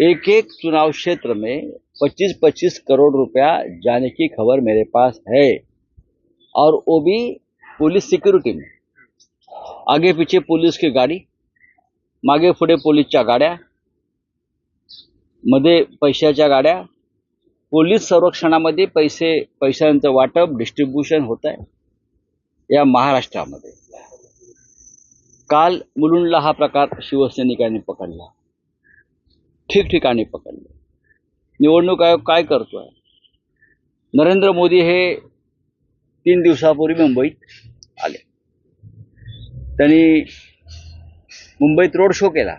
एक एक चुनाव क्षेत्र में 25-25 करोड़ रुपया जाने की खबर मेरे पास है। और वो भी पुलिस सिक्युरिटी में। आगे पीछे पुलिस की गाडी, मागे पुढे पोलीसच्या गाड्या मध्ये पैशाच्या गाड्या। पोलीस संरक्षणामध्ये पैसे, पैशांचं वाटप डिस्ट्रीब्युशन होत आहे, या महाराष्ट्रामध्ये. काल मुलुंडला हा प्रकार शिवसैनिकांनी पकडला. ठिकठिकाणी पकडले. निवडणूक आयोग काय करतोय? नरेंद्र मोदी हे तीन दिवसापूर्वी मुंबईत आले. त्यांनी मुंबईत रोड शो केला.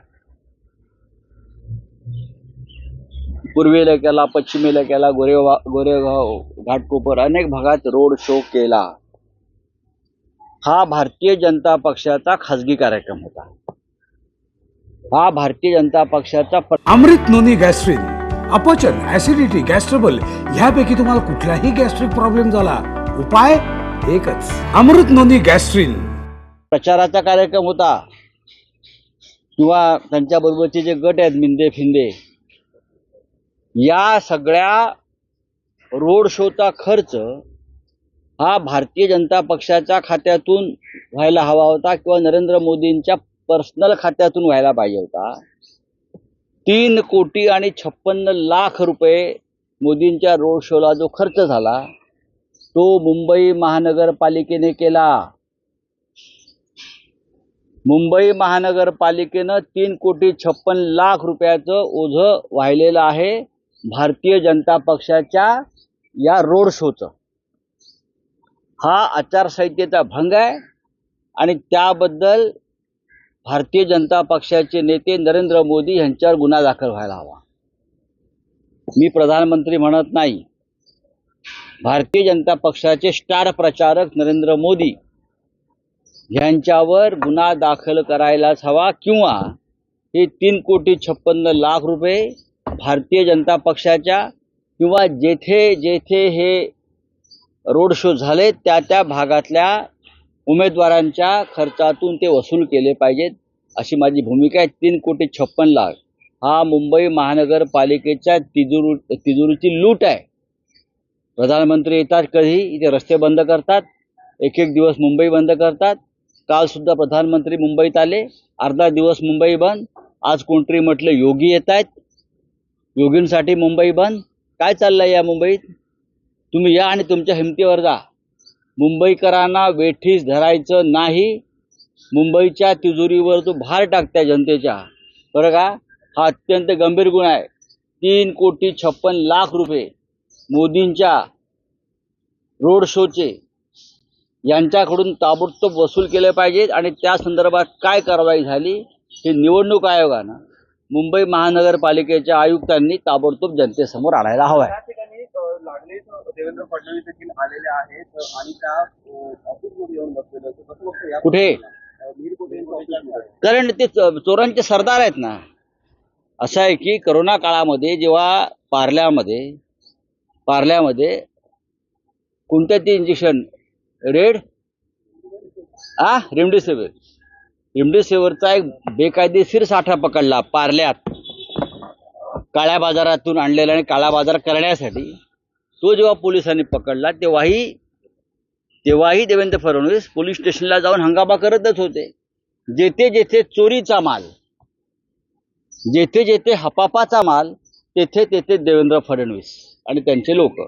पूर्वेला केला पश्चिमेला केला गोरेगाव गोरेगाव घाटकोपर अनेक भागात रोड शो केला. हा भारतीय जनता पक्षाचा खासगी कार्यक्रम होता. हा भारतीय जनता पक्षाचा अमृत नोनी गॅस्ट्रिन अपचन ऍसिडिटी गॅस्ट्रबल ह्यापैकी तुम्हाला कुठलाही गॅस्ट्रिक प्रॉब्लेम झाला उपाय एकच. Amrut noni gastrin. प्रचाराचा कार्यक्रम होता. किंवा त्यांच्याबरोबरचे जे गट आहेत मिंदे फिंदे या सगळ्या रोड शोचा खर्च हा भारतीय जनता पक्षाच्या खात्यातून व्हायला हवा होता किंवा नरेंद्र मोदींच्या पर्सनल खात्यातून व्हायला पाहिजे होता. तीन कोटी आणि छप्पन्न लाख रुपये मोदींच्या रोड शोला जो खर्च झाला तो मुंबई महानगरपालिकेने केला. मुंबई महानगरपालिकेनं तीन कोटी छप्पन लाख रुपयाचं ओझं वाहिलेलं आहे भारतीय जनता पक्षाच्या या रोड शोचं हा आचारसंहितेचा भंग आहे आणि त्याबद्दल भारतीय जनता पक्षाचे नेते नरेंद्र मोदी यांच्यावर गुन्हा दाखल व्हायला हवा. मी प्रधानमंत्री म्हणत नाही. भारतीय जनता पक्षाचे स्टार प्रचारक नरेंद्र मोदी यांच्यावर गुन्हा दाखल करायलाच हवा किंवा हे तीन कोटी छप्पन्न लाख रुपये भारतीय जनता पक्षाच्या किंवा जेथे जेथे हे रोड शो झाले त्या त्या भागातल्या उमेदवारांच्या खर्चातून ते वसूल केले पाहिजेत. अशी माझी भूमिका आहे. तीन कोटी छप्पन लाख. हा मुंबई महानगरपालिकेच्या तिजोरू तिजोरीची लूट आहे. प्रधानमंत्री येतात कधी? इथे रस्ते बंद करतात. एक एक दिवस मुंबई बंद करतात. कालसुद्धा प्रधानमंत्री मुंबईत आले. अर्धा दिवस मुंबई बंद. आज कोणतरी म्हटलं योगी येत आहेत. योगींसाठी मुंबई बंद. काय चाललंय या मुंबईत? तुम्ही या आणि तुमच्या हिमतीवर जा. मुंबईकरांना वेठीस धरायचं नाही. मुंबईच्या तिजोरीवर तो भार टाकताय जनतेच्या. बरं का? हा अत्यंत गंभीर गुन्हा आहे. तीन कोटी छप्पन लाख रुपये मोदींच्या रोड शोचे यांच्याकडून ताबडतोब वसूल केले पाहिजेत आणि त्या संदर्भात काय कारवाई झाली हे निवडणूक आयोगानं मुंबई महानगरपालिकेच्या आयुक्तांनी ताबडतोब जनतेसमोर आणायला हवं आहे देवेंद्र फडणवीस देखील आलेले आहेत आणि त्या येऊन बसलेले कुठे? कारण ते चो- चोरांचे सरदार आहेत ना. असं आहे की करोना काळामध्ये जेव्हा पार्ल्यामध्ये पार्ल्यामध्ये कोणत्या ते इंजेक्शन रेड? आ? रेमडेसिवीर. रेमडेसिवीरचा एक बेकायदेशीर साठा पकडला पार्ल्यात. काळ्या बाजारातून आणलेला आणि काळा बाजार करण्यासाठी तो जेव्हा पोलिसांनी पकडला तेव्हाही तेव्हाही देवेंद्र फडणवीस पोलीस स्टेशनला जाऊन हंगामा करतच होते. जेथे जेथे चोरीचा माल जेथे जेथे हपापाचा माल तेथे तेथे देवेंद्र फडणवीस आणि त्यांचे लोक.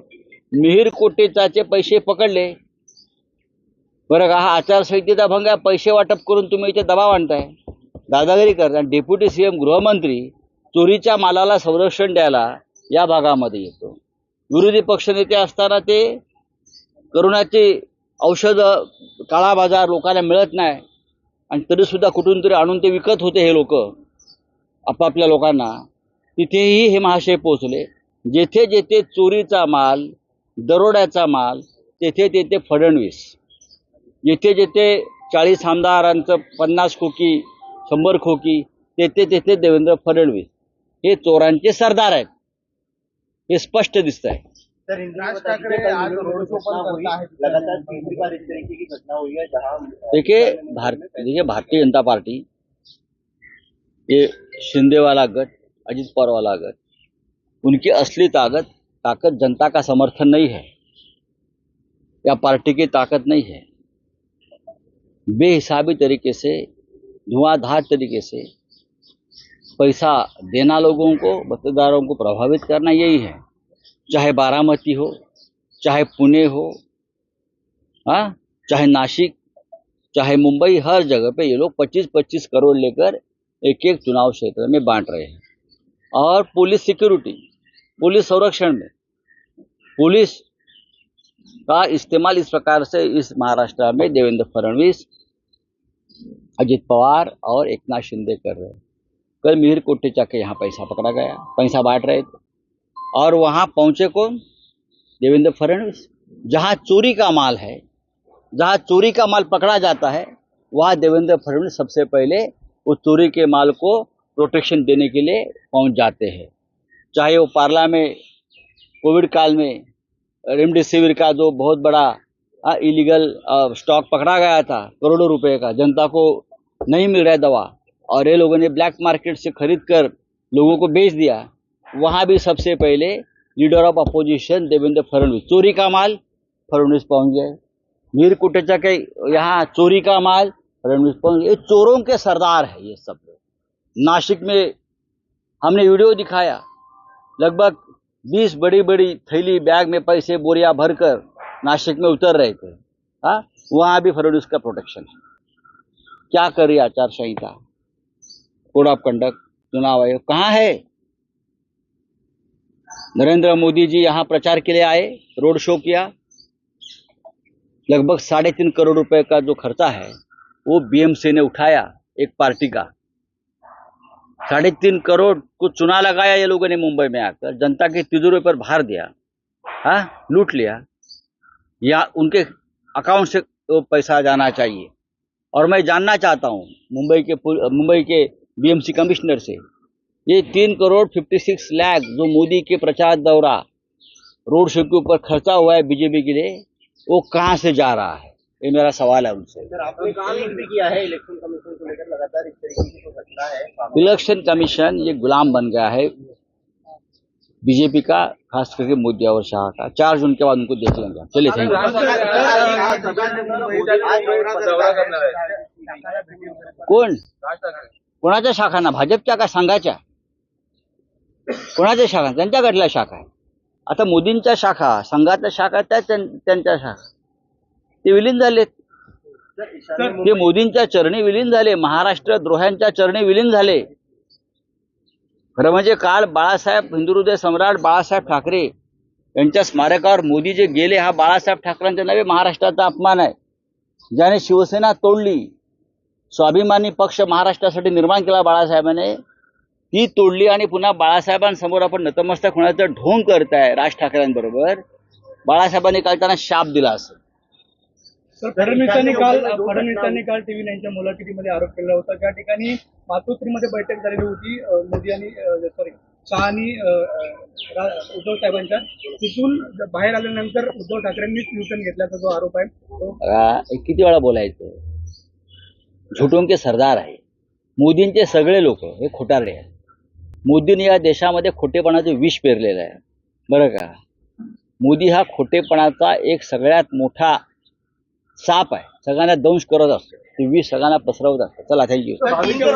मिहीर कोटेचाचे पैसे पकडले. बरं का हा आचारसंहितेचा भंग आहे. पैसे वाटप करून तुम्ही इथे दबाव आणताय. दादागिरी करता डेप्युटी सी एम गृहमंत्री चोरीच्या मालाला संरक्षण द्यायला या भागामध्ये येतो. विरोधी पक्षनेते असताना ते करोनाचे औषधं काळा बाजार लोकांना मिळत नाही. आणि तरीसुद्धा कुठून तरी आणून ते विकत होते हे लोक आपापल्या लोकांना. तिथेही हे महाशय पोचले जेथे जेथे चोरीचा माल दरोड्याचा माल तेथे तेथे फडणवीस. जेथे जेथे चाळीस आमदारांचं पन्नास खोकी शंभर खोकी तेथे तेथे देवेंद्र फडणवीस. हे चोरांचे सरदार आहेत. हे स्पष्ट दिसत आहे तर राज ठाकरे आज रोड शो पण करत आहेत लगातार इस तरीके की घटना हुई है जहाँ देखिए भारत देखिए भारतीय जनता पार्टी ये शिंदे वाला गट अजीत पवार वाला अगर उनकी असली ताकत ताकत जनता का समर्थन नहीं है या पार्टी की ताकत नहीं है। बेहिसाबी तरीके से धुआंधार तरीके से पैसा देना लोगों को मतदारों को प्रभावित करना यही है। चाहे बारामती हो, चाहे पुणे हो हाँ चाहे नासिक चाहे मुंबई, हर जगह पे ये लोग 25-25 करोड़ लेकर एक एक चुनाव क्षेत्र में बांट रहे हैं। और पुलिस सिक्योरिटी, पुलिस संरक्षण में, पुलिस का इस्तेमाल इस प्रकार से इस महाराष्ट्र में देवेंद्र फडणवीस, अजित पवार और एकनाथ शिंदे कर रहे हैं। कल मिहिर कोटेचा के यहाँ पैसा पकड़ा गया, पैसा बांट रहे थे। और वहाँ पहुँचे कौन देवेंद्र फडणवीस, जहाँ चोरी का माल है, जहाँ चोरी का माल पकड़ा जाता है, वहाँ देवेंद्र फडणवीस सबसे पहले उस चोरी के माल को प्रोटेक्शन देने के लिए पहुँच जाते हैं। चाहे वो पार्ला में, कोविड काल में, रेमडेसिविर का जो बहुत बड़ा इलीगल स्टॉक पकड़ा गया था, करोड़ों रुपए का, जनता को नहीं मिल रहा दवा, और ये लोगों ने ब्लैक मार्केट से खरीद कर लोगों को बेच दिया। वहाँ भी सबसे पहले leader of opposition Devendra Fadnavis. चोरी का माल, फडणवीस पहुँच गए। वीर कुटेचा के यहाँ चोरी का माल, फडणवीस पहुँच गए। चोरों के सरदार है ये सब लोग। नासिक में हमने वीडियो दिखाया। लगभग 20 बड़ी बड़ी थैली बैग में पैसे बोरिया भरकर नासिक में उतर रहे थे। हाँ वहाँ भी फडणवीस का प्रोटेक्शन है। क्या कर रही आचार संहिता कोड ऑफ़ कंडक्ट चुनाव आयोग कहाँ है? नरेंद्र मोदी जी यहाँ प्रचार के लिए आए, रोड शो किया। लगभग साढ़े तीन करोड़ रुपए का जो खर्चा है, वो बीएमसी ने उठाया एक पार्टी का। साढ़े तीन करोड़ को चुना लगाया ये लोगों ने मुंबई में आकर, जनता के तिजोरी पर भार दिया हाँ लूट लिया। या उनके अकाउंट से वो पैसा जाना चाहिए। और मैं जानना चाहता हूँ, मुंबई के मुंबई के बीएमसी कमिश्नर से ये तीन करोड़ फिफ्टी सिक्स लाख जो मोदी के प्रचार दौरा रोड शो के ऊपर खर्चा हुआ है बीजेपी के लिए वो कहाँ से जा रहा है ये मेरा सवाल है उनसे सर आपने ट्वीट भी किया है इलेक्शन कमीशन को लेकर लगातार इस तरीके की जो घटना है इलेक्शन कमीशन ये गुलाम बन गया है बीजेपी का खास करके मोदी और शाह का चार जून के बाद उनको देख लेंगे चलिए थैंक यू कोण कोणाच्या शाखांना भाजपच्या का संघाच्या कोणाच्या शाखा? त्यांच्याकडल्या शाखा आहे आता मोदींच्या शाखा संघातल्या शाखा त्या त्यांच्या शाखा. ते विलीन झालेत. ते मोदींच्या चरणी विलीन झाले. महाराष्ट्र द्रोह्यांच्या चरणी विलीन झाले. खरं म्हणजे काल बाळासाहेब हिंदुहृदय सम्राट बाळासाहेब ठाकरे यांच्या स्मारकावर मोदी जे गेले हा बाळासाहेब ठाकरेंच्या नव्हे महाराष्ट्राचा अपमान आहे. ज्याने शिवसेना तोडली स्वाभिमानी पक्ष महाराष्ट्रासाठी निर्माण केला बाळासाहेबांनी ती तोडली आणि पुन्हा बाळासाहेबांसमोर आपण नतमस्तक होण्याचा ढोंग करताय राज ठाकरेंबरोबर. बाळासाहेबांनी काल त्यांना शाप दिला असं. फडणवीसांनी काल फडणवीसांनी काल टीव्ही नाईनच्या मुलाखतीमध्ये आरोप केला होता. त्या ठिकाणी मातोश्रीमध्ये बैठक झालेली होती मोदी आणि सॉरी शहा आणि उद्धव साहेबांच्या. तिथून बाहेर आल्यानंतर उद्धव ठाकरेंनीच युटर्न घेतल्याचा जो आरोप आहे हे किती वेळा बोलायचं? झुटून के सरदार आहे. मोदींचे सगळे लोक हे खोटारडे आहेत. मोदींनी या देशामध्ये खोटेपणाचे विष पेरलेलं आहे. बरं का? मोदी हा खोटेपणाचा एक सगळ्यात मोठा साप आहे. सगळ्यांना दंश करत असतो. ते विष सगळ्यांना पसरवत असतो. चला थँक्यू